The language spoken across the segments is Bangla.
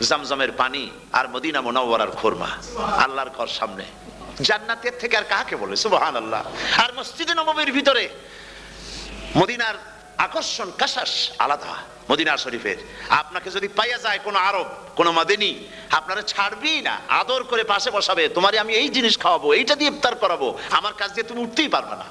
জামজামের পানি আর মদিনা মোনাওয়ারার খোরমা। আল্লাহর ঘর সামনে। জান্নাতের থেকে আর কাকে বলে? সুবহান আল্লাহ আর মসজিদে নবমীর ভিতরে মদিনার আকর্ষণ কাশাস আলাদা, মদিনা শরীফের। আপনাকে যদি পাইয়া যায় কোনো আরব, কোনো মাদিনী, আপনারা ছাড়বেই না। আদর করে পাশে বসাবে, তোমারে আমি এই জিনিস খাওয়াবো, এইটা দিয়ে ইফতার করাবো। আমার কাছ দিয়ে তুমি উঠতেই পারবে না।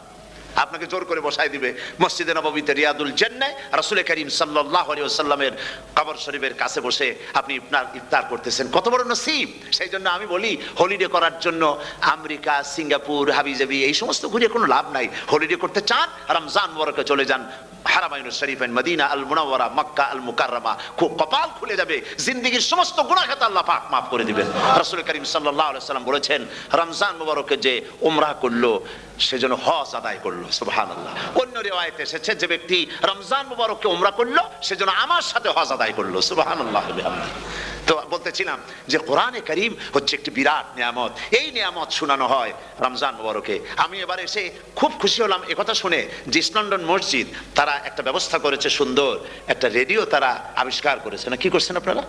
আপনাকে জোর করে বসাই দিবে। মসজিদে নবমীতে রিয়াদুল জেন্নায় রাসুল করিম সাল্লাহ সাল্লামের কবর শরীফের কাছে বসে আপনি ইফতার ইফতার করতেছেন। কত বড় নসিব। সেই জন্য আমি বলি হলিডে করার জন্য আমেরিকা, সিঙ্গাপুর, হাবিজাবি এই সমস্ত ঘুরে কোনো লাভ নাই। হলিডে করতে চান, রমজান বরকে চলে যান। Haramain Madinah al Munawwarah Makkah al Mukarramah খুব কপাল খুলে যাবে। সমস্ত গুনাহ আল্লাহ পাক মাফ করে দিবেন। রাসূল করিম সাল্লাল্লাহু আলাইহি সাল্লাম বলেছেন, রমজান মুবারকে যে উমরা করল সেজন্য হজ আদায় করল, সুবহানাল্লাহ। অন্য রিওয়ায়েতে এসেছে যে ব্যক্তি রমজান মুবারককে উমরা করল সেজন্য আমার সাথে হজ আদায় করল, সুবহানাল্লাহ বিহামদিহি তো বলতেছিলাম যে কোরআনে করিম হচ্ছে একটি বিরাট নিয়ামত। এই নিয়ামত শোনানো হয় রমজান মোবারকে। আমি এবার এসে খুব খুশি হলাম একথা শুনে যে ইস্ট মসজিদ তারা একটা ব্যবস্থা করেছে সুন্দর, একটা রেডিও তারা আবিষ্কার করেছে। না, কি করছেন আপনারা?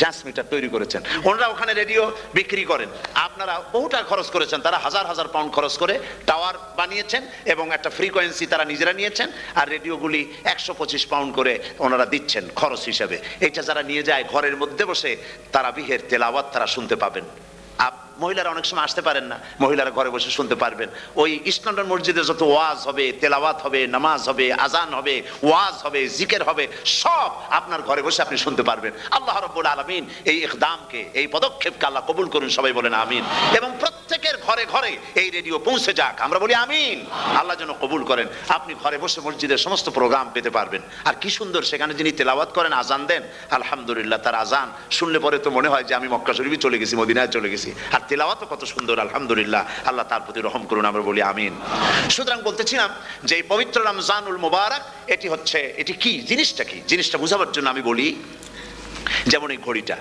ট্রান্সমিটার তৈরি করেছেন। ওনারা ওখানে রেডিও বিক্রি করেন। আপনারা বহুটা খরচ করেছেন। তারা হাজার হাজার পাউন্ড খরচ করে টাওয়ার বানিয়েছেন এবং একটা ফ্রিকোয়েন্সি তারা নিজেরা নিয়েছেন আর রেডিওগুলি একশো পঁচিশ পাউন্ড করে ওনারা দিচ্ছেন খরচ হিসেবে। এটা যারা নিয়ে যায় ঘরের মধ্যে বসে তারা বিহের তেলাওয়াত তারা শুনতে পাবেন। মহিলারা অনেক সময় আসতে পারেন না, মহিলারা ঘরে বসে শুনতে পারবেন। ওই ইস্টন্ডন মসজিদে যত ওয়াজ হবে, তেলাওয়াত হবে, নামাজ হবে, আজান হবে, ওয়াজ হবে, জিকের হবে, সব আপনার ঘরে বসে আপনি শুনতে পারবেন। আল্লাহ রব্বুল আলমিন এই ইকদামকে, এই পদক্ষেপকে আল্লাহ কবুল করুন, সবাই বলেন আমিন। এবং প্রত্যেকের ঘরে ঘরে এই রেডিও পৌঁছে যাক। আমরা বলি আমিন। আল্লাহ যেন কবুল করেন। আপনি ঘরে বসে মসজিদের সমস্ত প্রোগ্রাম পেতে পারবেন। আর কি সুন্দর সেখানে যিনি তেলাওয়াত করেন, আজান দেন, আলহামদুলিল্লাহ তার আজান শুনলে পরে তো মনে হয় যে আমি মক্কা শরীফে চলে গেছি, মদিনায় চলে গেছি। আর তেলাওয়াত কত সুন্দর, আলহামদুলিল্লাহ। আল্লাহ তার প্রতি রহম করুন, আমরা বলি আমিন। সুতরাং বলতেছিলাম যে পবিত্র রমজানুল মোবারক, এটি হচ্ছে, এটি কি? জিনিসটা কি? জিনিসটা বুঝাবার জন্য আমি বলি, যেমন এই ঘড়িটা।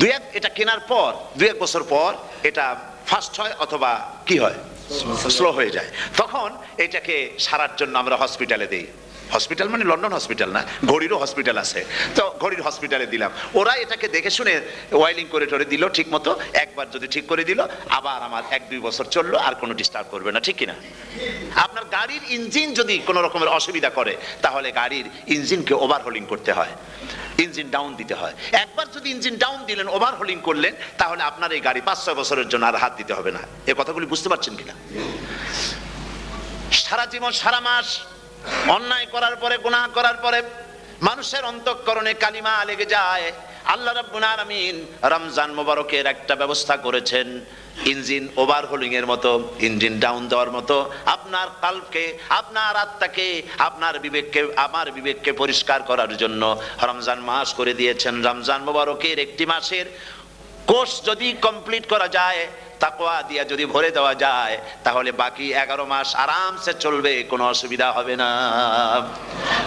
দুই এক এটা কেনার পর দুই এক বছর পর এটা ফাস্ট হয় অথবা কি হয়? স্লো হয়ে যায়। তখন এটাকে সারার জন্য আমরা হসপিটালে দিই। হসপিটাল মানে লন্ডন হসপিটাল না, ঘড়িরও হসপিটাল আছে। তো ঘড়ির হসপিটালে দিলাম। ওরা এটাকে দেখে শুনে ওয়াইলিং করে টরে দিল ঠিক মতো, একবার যদি ঠিক করে দিল, আবার আমার এক দুই বছর চলল, আর কোনো ডিস্টার্ব করবে না, ঠিক কিনা? আপনার গাড়ির ইঞ্জিন যদি কোনো রকমের অসুবিধা করে, তাহলে গাড়ির ইঞ্জিনকে ওভারহোলিং করতে হয়। ইঞ্জিন ডাউন দিতে হয়। একবার যদি ইঞ্জিন ডাউন দিলেন ওভারহোলিং করলেন, তাহলে আপনার এই গাড়ি পাঁচ ছয় বছরের জন্য আর হাত দিতে হবে না। এ কথাগুলি বুঝতে পারছেন কিনা? সারা জীবন, সারা মাস অন্যায় করার পরে, গুনাহ করার পরে মানুষের অন্তঃকরণে কালিমা লেগে যায়। আল্লাহ রাব্বুল আলামিন রমজান মোবারকের একটা ব্যবস্থা করেছেন। ইঞ্জিন ওভারহোলিং এর মতো, ইঞ্জিন ডাউন দেওয়ার মতো। আপনার কালকে, আপনার আত্মাকে, আপনার বিবেককে, আমার বিবেককে পরিষ্কার করার জন্য রমজান মাস করে দিয়েছেন। রমজান মোবারকের একটি মাসের কোর্স যদি কমপ্লিট করা যায়, তাকওয়া দিয়া যদি ভরে দেওয়া যায়, তাহলে বাকি এগারো মাস আরামসে চলবে, কোনো অসুবিধা হবে না।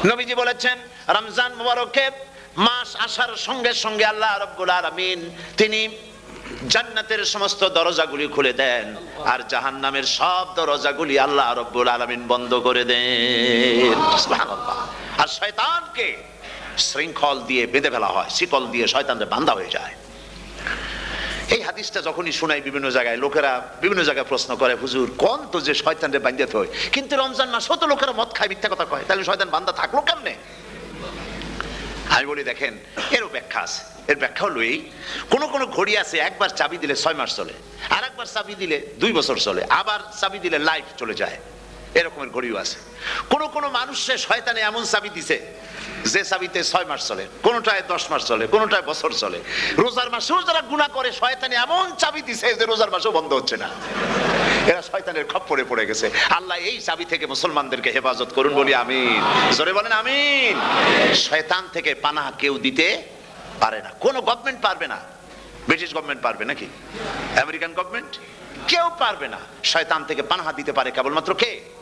নবীজি বলেছেন, রমজান মুবারকে মাস আসার সঙ্গে সঙ্গে আল্লাহ রব্বুল আলামিন তিনি জান্নাতের সমস্ত দরজাগুলি খুলে দেন, আর জাহান্নামের সব দরজাগুলি আল্লাহ রব্বুল আলামিন বন্ধ করে দেন। আর শয়তানকে শৃঙ্খল দিয়ে বেঁধে ফেলা হয়, শিকল দিয়ে শয়তানদের বান্ধা হয়ে যায়। এই হাদিসটা যখনই শোনাই বিভিন্ন জায়গায়, লোকেরা বিভিন্ন জায়গায় প্রশ্ন করে, হুজুর, কোন তো যে শয়তানরে বান্ধাতে হয় কিন্তু রমজান মাস তো লোকেরা মদ খায়, মিথ্যা কথা কয়। তাহলে শয়তান বান্ধা থাকল কেমনে? আমি বলি, দেখেন, এরও ব্যাখ্যা আছে। এর ব্যাখ্যা হলো এই, কোনো কোনো ঘড়ি আছে, একবার চাবি দিলে ছয় মাস চলে আর একবার চাবি দিলে দুই বছর চলে, আবার চাবি দিলে লাইফ চলে যায়। এরকমের ঘড়িও আছে। কোন কোন মানুষে শয়তানে এমন চাবি দিছে, যে চাবিতে ছয় মাস চলে, কোনটায় দশ মাস চলে, কোনটায় বছর চলে। রোজার মাসেও যারা গুণা করে, শয়তানে এমন চাবি দিছে যে রোজার মাসেও বন্ধ হচ্ছে না। এরা শয়তানের খপ্পরে পড়ে গেছে। আল্লাহ এই চাবি থেকে মুসলমানদেরকে হেফাজত করুন, বলি আমিন। জোরে বলেন আমিন। শয়তান থেকে পানাহ কেউ দিতে পারে না। কোনো গভর্নমেন্ট পারবে না। ব্রিটিশ গভর্নমেন্ট পারবে নাকি? আমেরিকান গভর্নমেন্ট কেউ পারবে না। শয়তান থেকে পানাহা দিতে পারে কেবলমাত্র কে?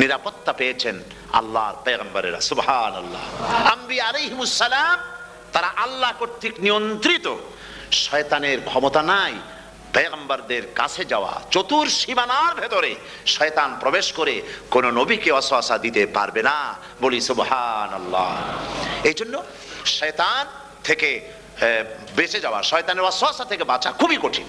নিরাপত্তা পেয়েছেন আল্লাহর পেগম্বরেরা সুবহান আল্লাহ আম্বি আলাইহিমুসসালাম তারা আল্লাহ কর্তৃক নিয়ন্ত্রিত। শয়তানের ক্ষমতা নাই পেগম্বরদের কাছে যাওয়া। চতুর সীমানার ভেতরে শয়তান প্রবেশ করে কোন নবীকে অসহসা দিতে পারবে না বলি সুবহান আল্লাহ এই জন্য শয়তান থেকে বেঁচে যাওয়া, শয়তানের অসহসা থেকে বাঁচা খুবই কঠিন।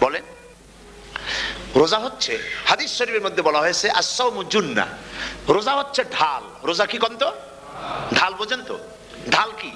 বলেন। রোজা হচ্ছে, হাদিস শরীফের মধ্যে বলা হয়েছে আসাউমু জুন্না। রোজা হচ্ছে ঢাল। রোজা কি কন্ত ঢাল বোঝেন তো? ঢাল কি?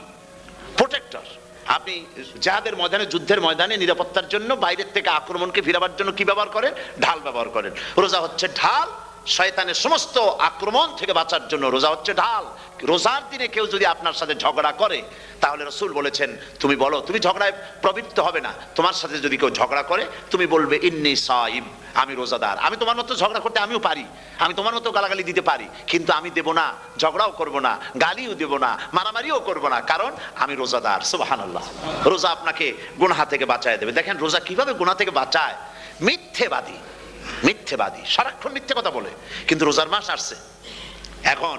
প্রোটেক্টর। আপনি যাহাদের ময়দানে, যুদ্ধের ময়দানে নিরাপত্তার জন্য বাইরের থেকে আক্রমণকে ফিরাবার জন্য কি ব্যবহার করেন? ঢাল ব্যবহার করেন। রোজা হচ্ছে ঢাল। শয়তানের সমস্ত আক্রমণ থেকে বাঁচার জন্য রোজা হচ্ছে ঢাল। রোজার দিনে কেউ যদি আপনার সাথে ঝগড়া করে তাহলে রসুল বলেছেন, তুমি বলো, তুমি ঝগড়ায় প্রবৃত্ত হবে না। তোমার সাথে যদি কেউ ঝগড়া করে, তুমি বলবে, ইন্নি সাইম, আমি রোজাদার। আমি তোমার মতো ঝগড়া করতে আমিও পারি। আমি তোমার মতো গালাগালি দিতে পারি। কিন্তু আমি দেব না, ঝগড়াও করব না, গালিও দেব না, মারামারিও করব না। কারণ আমি রোজাদার। সুবহানাল্লাহ। রোজা আপনাকে গুনাহা থেকে বাঁচায় দেবে। দেখেন, রোজা কীভাবে গুনাহ থেকে বাঁচায়? মিথ্যেবাদী। মিথ্যেবাদী। সারাক্ষণ মিথ্যে কথা বলে। কিন্তু রোজার মাস আসছে। এখন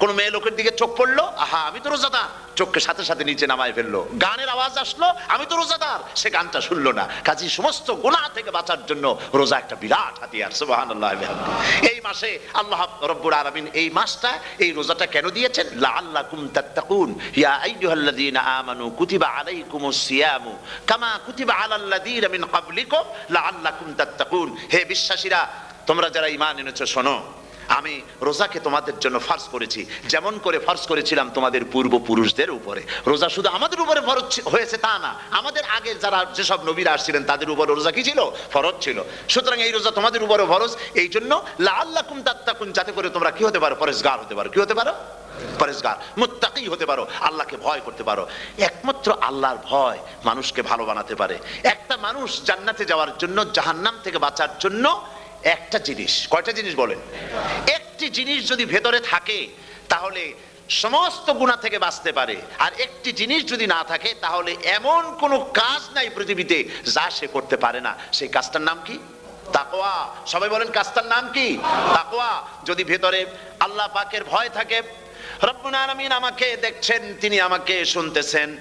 কোন মেয়ে লোকের দিকে চোখ পড়ল, আহা, আমি তো রোজাদার। চোখকে সাথে সাথে নিচে নামায় ফেলল। গানের আওয়াজ আসলো, আমি তো রোজাদার। সে গানটা শুনলো না। কাজী, সমস্ত গুনাহ থেকে বাঁচার জন্য রোজা একটা বিরাট হাতিয়ার বিহামদিহি। এই মাসে আল্লাহ রব্বুল আলামিন এই মাসটা, এই রোজাটা কেন দিয়েছেন? লাআল্লাকুম তাত্তাকুন। ইয়া আইয়ুহাল্লাযীনা আমানু কুতিবা আলাইকুমুস সিয়ামু। কামা কুতিবা আলাল্লাযীনা মিন ক্বাবলিকুম। লাআল্লাকুম তাত্তাকুন। হে বিশ্বাসীরা, তোমরা যারা ঈমান এনেছো, শোনো। আমি রোজাকে তোমাদের জন্য ফার্জ করেছি। যেমন করে ফার্স করেছিলাম তোমাদের পূর্বপুরুষদের উপরে। রোজা শুধু আমাদের উপরে ফরজ হয়েছে তা না, আমাদের আগের যারা যেসব নবীরা আসছিলেন, তাদের উপরে রোজা কি ছিল? ফরজ ছিল। সুতরাং এই রোজা তোমাদের উপরে ফরজ। এই জন্য লাল্লাকুম তাত্তাকুন, যাতে করে তোমরা কি হতে পারো? পরেশগার হতে পারো। কি হতে পারো? পরেশগার। মুত্তাকি হতে পারো। আল্লাহকে ভয় করতে পারো। একমাত্র আল্লাহর ভয় মানুষকে ভালো বানাতে পারে। একটা মানুষ জান্নাতে যাওয়ার জন্য, জাহান্নাম থেকে বাঁচার জন্য একটা জিনিস, কয়টা জিনিস বলেন? একটি জিনিস যদি ভেতরে থাকে, তাহলে সমস্ত গুণা থেকে বাঁচতে পারে। আর একটি জিনিস যদি না থাকে, তাহলে এমন কোনো কাজ নাই পৃথিবীতে যা সে করতে পারে না। সেই কাজটার নাম কি? তাকোয়া সবাই বলেন, কাজটার নাম কি? তাকোয়া যদি ভেতরে আল্লাহ পাকের ভয় থাকে, রব্বুল আলামিন আমাকে দেখছেন, তিনি আমাকে শুনতেছেন।